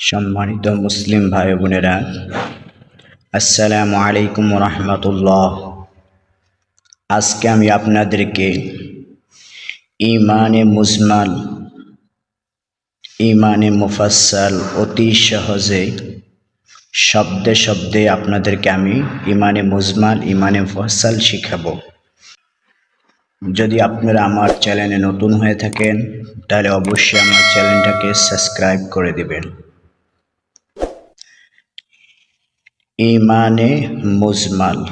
সম্মানিত মুসলিম ভাই বোনেরা, আসসালামু আলাইকুম রহমতুল্লাহ। আজকে আমি আপনাদেরকে ইমানে মুজমাল ইমানে মুফাসাল অতি সহজে শব্দে শব্দে আপনাদেরকে আমি ইমানে মুজমাল ইমানে মুফাসাল শিখাবো। যদি আপনারা আমার চ্যানেলে নতুন হয়ে থাকেন, তাহলে অবশ্যই আমার চ্যানেলটাকে সাবস্ক্রাইব করে দিবেন। ইমানে মুজমাল।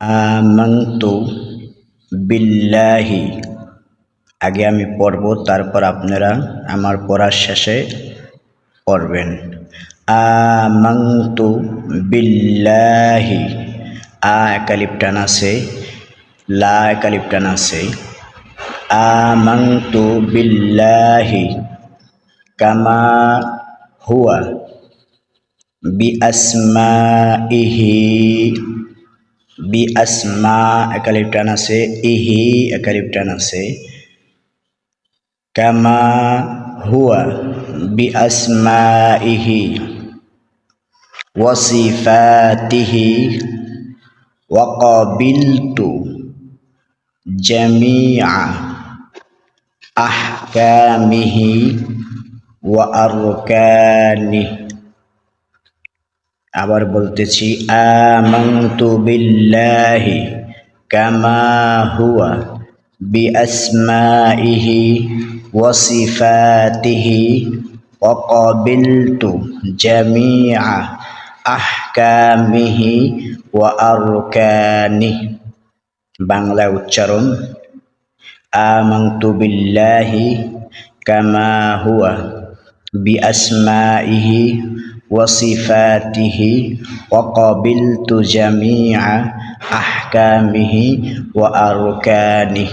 আমন্তু বিল্লাহি। আগে আমি পড়ব, তারপর আপনারা আমার পড়ার শেষে পড়বেন। আমন্তু বিল্লাহি। আ একালিপটান আছে, লা একালিপটান আছে। আমন্তু বিল্লাহি। কামা হুয়া বিআসমা ইহি বিআসমা একালিপটান আছে ইহি একালিপটান আছে কামা হুয়া বিআসমা ইহি ওয়াসিফাতিহি ওয়াকাবিলতু জামিআ আহকামিহি أحكامه وأركانه আবার বলতেছি আমান্তু বিল্লাহি কামা হুয়া বিআসমাইহি ওয়া সিফাতিহি ওয়া ক্বাবিলতু জামিআ আহকামিহি ওয়া আরকানি বাংলা উচ্চারণ আমান্তু বিল্লাহি কামা হুয়া ওয়া ক্বাবিলতু জামিআ আহকামিহি ওয়া আরকানি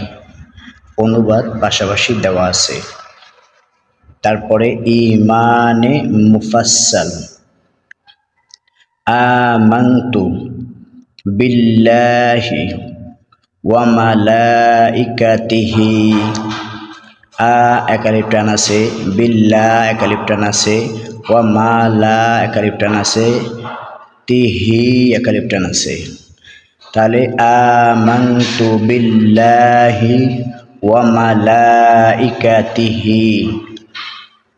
অনুবাদ পাশাপাশি দেওয়া আছে। তারপরে ইমানে মুফাসসাল। আমান্তু বিল্লাহি ওয়া মালাইকাতিহি। আ একালিপটান আছে, বিল্লা একালিপটান আছে, ওয়া মালা একালিপটান আছে তিহি একালিপটান আছে। তাহলে আমান্তু বিল্লাহি ওয়া মালাইকাতিহি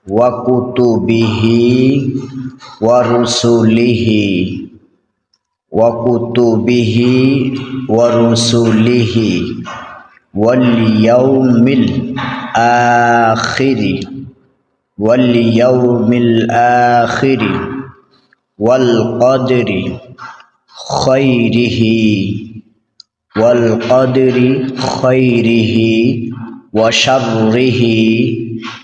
ওয়া কুতুবিহি ওয়া রুসুলিহি ওয়া কুতুবিহি ওয়া রুসুলিহি। واليوم الآخر. واليوم الآخر. والقدر خيره. والقدر خيره وشره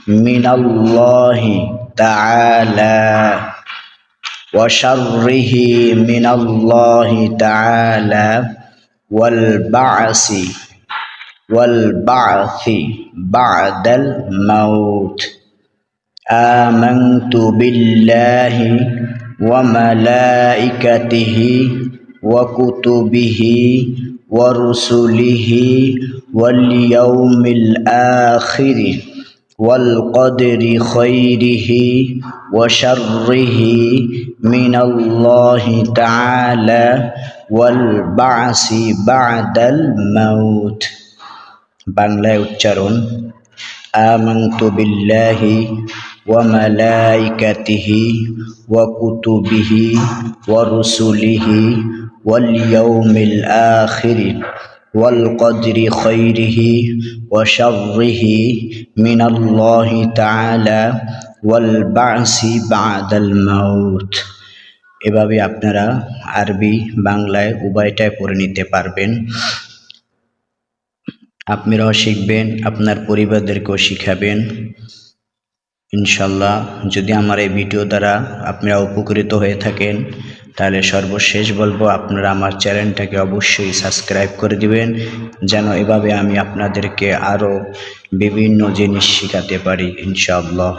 من الله تعالى. وشره من الله تعالى. والبعث والبعث بعد الموت. آمنت بالله وملائكته وكتبه ورسله واليوم الآخر والقدر خيره وشره من الله تعالى والبعث بعد الموت. বাংলায় উচ্চারণ, আমন্তু বিল্লাহি মালাই কাতিহি ও কুতুবিহি ও রুসুলিহি ওয়াল ইয়াউমিল আখির ওয়াল কদরি খৈরিহি ও শাররিহি মিনাল্লাহি তালা ওয়াল বাসি বাদাল এভাবে আপনারা আরবি বাংলায় উভয়টাই পড়ে নিতে পারবেন। আপনারাও শিখবেন, আপনার পরিবারদেরকেও শিখাবেন। ইনশাল্লাহ, যদি আমার এই ভিডিও দ্বারা আপনারা উপকৃত হয়ে থাকেন, তাহলে সর্বশেষ বলব, আপনারা আমার চ্যানেলটাকে অবশ্যই সাবস্ক্রাইব করে দিবেন, যেন এভাবে আমি আপনাদেরকে আরও বিভিন্ন জিনিস শেখাতে পারি ইনশাআল্লাহ